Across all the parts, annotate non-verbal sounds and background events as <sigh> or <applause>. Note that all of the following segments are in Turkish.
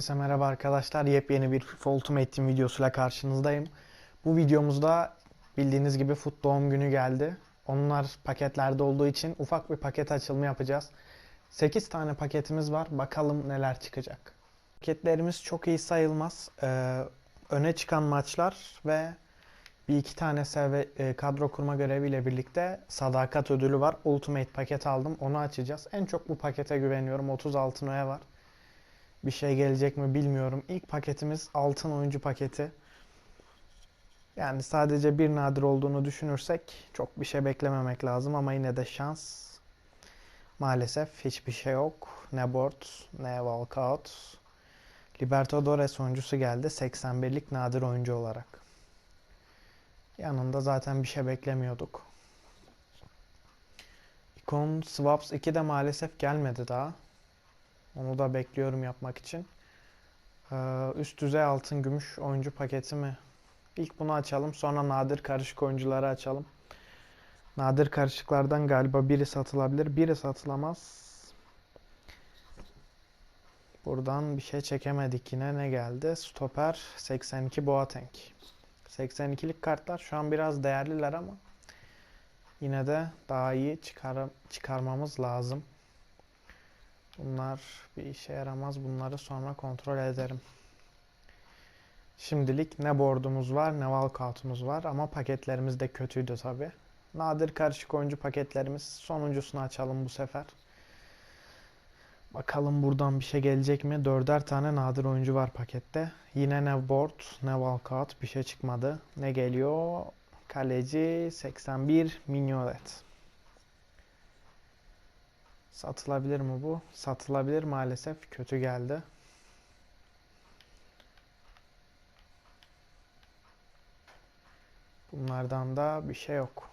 Herkese merhaba arkadaşlar. Yepyeni bir FIFA Ultimate Team videosuyla karşınızdayım. Bu videomuzda bildiğiniz gibi Foot doğum günü geldi. Onlar paketlerde olduğu için ufak bir paket açılımı yapacağız. 8 tane paketimiz var. Bakalım neler çıkacak. Paketlerimiz çok iyi sayılmaz. Ee, öne çıkan maçlar ve bir iki tane serve, e, kadro kurma göreviyle birlikte sadakat ödülü var. Ultimate paket aldım. Onu açacağız. En çok bu pakete güveniyorum. 30 altın var. Bir şey gelecek mi bilmiyorum. İlk paketimiz altın oyuncu paketi. Yani sadece bir nadir olduğunu düşünürsek çok bir şey beklememek lazım ama yine de şans. Maalesef hiçbir şey yok. Ne board ne walkout. Libertadores oyuncusu geldi 81'lik nadir oyuncu olarak. Yanında zaten bir şey beklemiyorduk. Icon Swaps 2 de maalesef gelmedi daha. Onu da bekliyorum yapmak için. Ee, üst düzey altın gümüş oyuncu paketi mi? İlk bunu açalım. Sonra nadir karışık oyuncuları açalım. Nadir karışıklardan galiba biri satılabilir. Biri satılamaz. Buradan bir şey çekemedik yine. Ne geldi? Stoper 82 Boateng. 82'lik kartlar şu an biraz değerliler ama yine de daha iyi çıkar çıkarmamız lazım. Bunlar bir işe yaramaz. Bunları sonra kontrol ederim. Şimdilik ne board'umuz var ne walkout'umuz var ama paketlerimiz de kötüydü tabi. Nadir karışık oyuncu paketlerimiz sonuncusunu açalım bu sefer. Bakalım buradan bir şey gelecek mi? Dörder tane nadir oyuncu var pakette. Yine ne board ne walkout bir şey çıkmadı. Ne geliyor? Kaleci 81 Mignolet. Satılabilir mi bu? Satılabilir maalesef. Kötü geldi. Bunlardan da bir şey yok.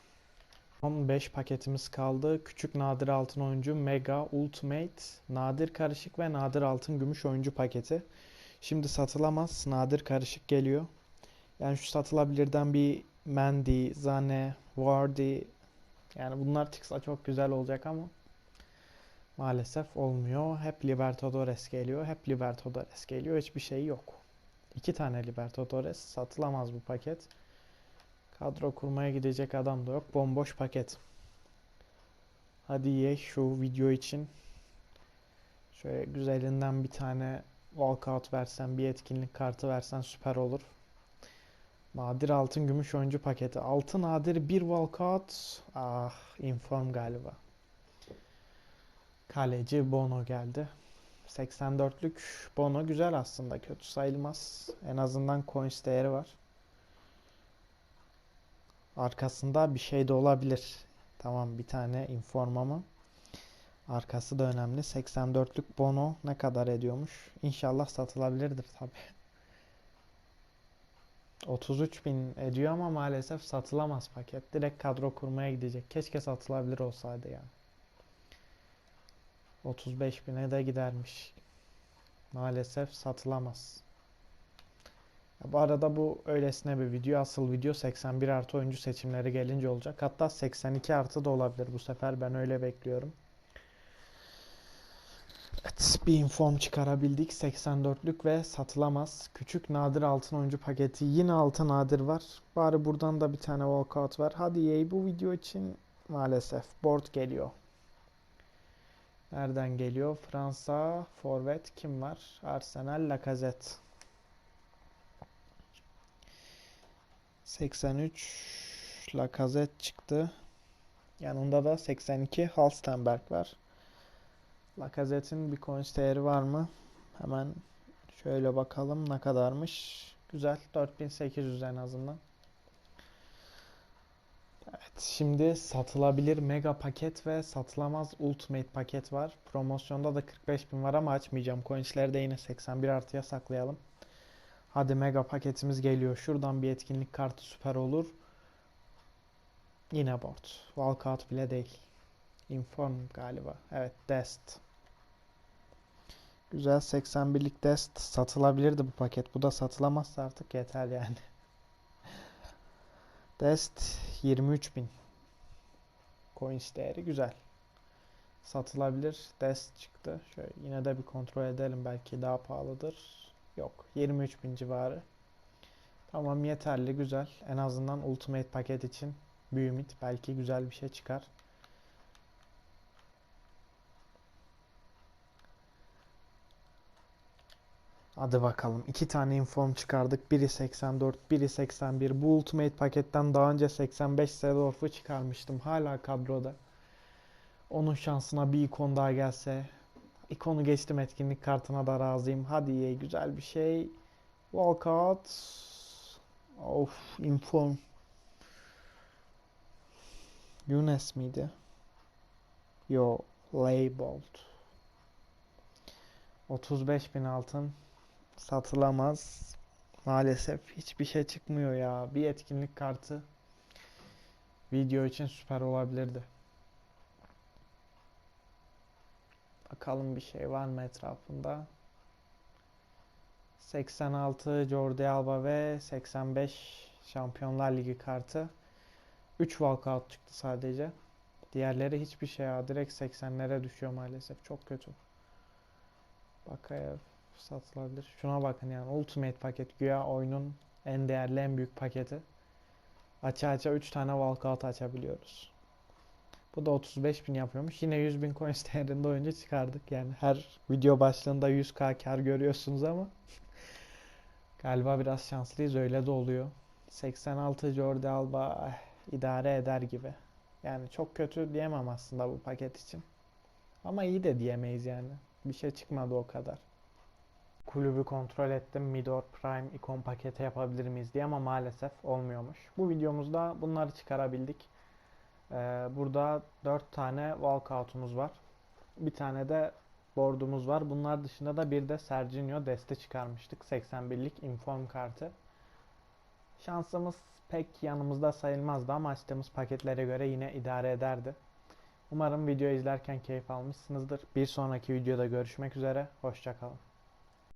15 paketimiz kaldı. Küçük nadir altın oyuncu Mega Ultimate nadir karışık ve nadir altın gümüş oyuncu paketi. Şimdi satılamaz. Nadir karışık geliyor. Yani şu satılabilirden bir Mendy, Zane, Vardy yani bunlar çıksa çok güzel olacak ama Maalesef olmuyor. Hep Libertadores geliyor. Hep Libertadores geliyor. Hiçbir şey yok. İki tane Libertadores. Satılamaz bu paket. Kadro kurmaya gidecek adam da yok. Bomboş paket. Hadi ye şu video için. Şöyle güzelinden bir tane walkout versen, bir etkinlik kartı versen süper olur. Nadir altın gümüş oyuncu paketi. Altın nadir bir walkout. Ah, inform galiba. Kaleci Bono geldi. 84'lük Bono güzel aslında. Kötü sayılmaz. En azından coins değeri var. Arkasında bir şey de olabilir. Tamam bir tane informamı. Arkası da önemli. 84'lük Bono ne kadar ediyormuş? İnşallah satılabilirdir tabi. 33 bin ediyor ama maalesef satılamaz paket. Direkt kadro kurmaya gidecek. Keşke satılabilir olsaydı yani. 35 bine de gidermiş. Maalesef satılamaz. Bu arada bu öylesine bir video. Asıl video 81 artı oyuncu seçimleri gelince olacak. Hatta 82 artı da olabilir bu sefer. Ben öyle bekliyorum. Evet, bir inform çıkarabildik. 84'lük ve satılamaz. Küçük nadir altın oyuncu paketi. Yine altın nadir var. Bari buradan da bir tane walkout var. Hadi yey bu video için maalesef board geliyor. Nereden geliyor? Fransa forvet kim var? Arsenal Lacazette. 83 Lacazette çıktı. Yanında da 82 Halstenberg var. Lacazette'in bir coins değeri var mı? Hemen şöyle bakalım ne kadarmış. Güzel 4800 en azından. Evet, şimdi satılabilir mega paket ve satılamaz ultimate paket var. Promosyonda da 45 bin var ama açmayacağım. Coinsleri de yine 81 artıya saklayalım. Hadi mega paketimiz geliyor. Şuradan bir etkinlik kartı süper olur. Yine board. Walkout bile değil. Inform galiba. Evet Dest. Güzel 81'lik Dest satılabilirdi bu paket. Bu da satılamazsa artık yeter yani. <laughs> Dest 23.000 Coins değeri güzel. Satılabilir. Dest çıktı. Şöyle yine de bir kontrol edelim. Belki daha pahalıdır. Yok. 23.000 civarı. Tamam yeterli. Güzel. En azından Ultimate paket için bir ümit. Belki güzel bir şey çıkar. Hadi bakalım. İki tane inform çıkardık. Biri 84, biri 81. Bu Ultimate paketten daha önce 85 Seedorf'u çıkarmıştım. Hala kadroda. Onun şansına bir ikon daha gelse. İkonu geçtim etkinlik kartına da razıyım. Hadi EA güzel bir şey. Walkout. Of inform. Younes miydi? Yo, Labeled. 35 bin altın satılamaz. Maalesef hiçbir şey çıkmıyor ya. Bir etkinlik kartı video için süper olabilirdi. Bakalım bir şey var mı etrafında? 86 Jordi Alba ve 85 Şampiyonlar Ligi kartı. 3 walkout çıktı sadece. Diğerleri hiçbir şey ya. Direkt 80'lere düşüyor maalesef. Çok kötü. Bakayev satılabilir. Şuna bakın yani Ultimate paket güya oyunun en değerli en büyük paketi. Aça aça 3 tane walkout açabiliyoruz. Bu da 35 bin yapıyormuş. Yine 100 bin coins değerinde oyuncu çıkardık. Yani her video başlığında 100k kar görüyorsunuz ama <laughs> galiba biraz şanslıyız. Öyle de oluyor. 86 Jordi Alba eh, idare eder gibi. Yani çok kötü diyemem aslında bu paket için. Ama iyi de diyemeyiz yani. Bir şey çıkmadı o kadar. Kulübü kontrol ettim. Midor Prime ikon paketi yapabilir miyiz diye ama maalesef olmuyormuş. Bu videomuzda bunları çıkarabildik. Ee, burada 4 tane walkout'umuz var. Bir tane de board'umuz var. Bunlar dışında da bir de Serginho deste çıkarmıştık. 81'lik inform kartı. Şansımız pek yanımızda sayılmazdı ama açtığımız paketlere göre yine idare ederdi. Umarım video izlerken keyif almışsınızdır. Bir sonraki videoda görüşmek üzere. Hoşçakalın.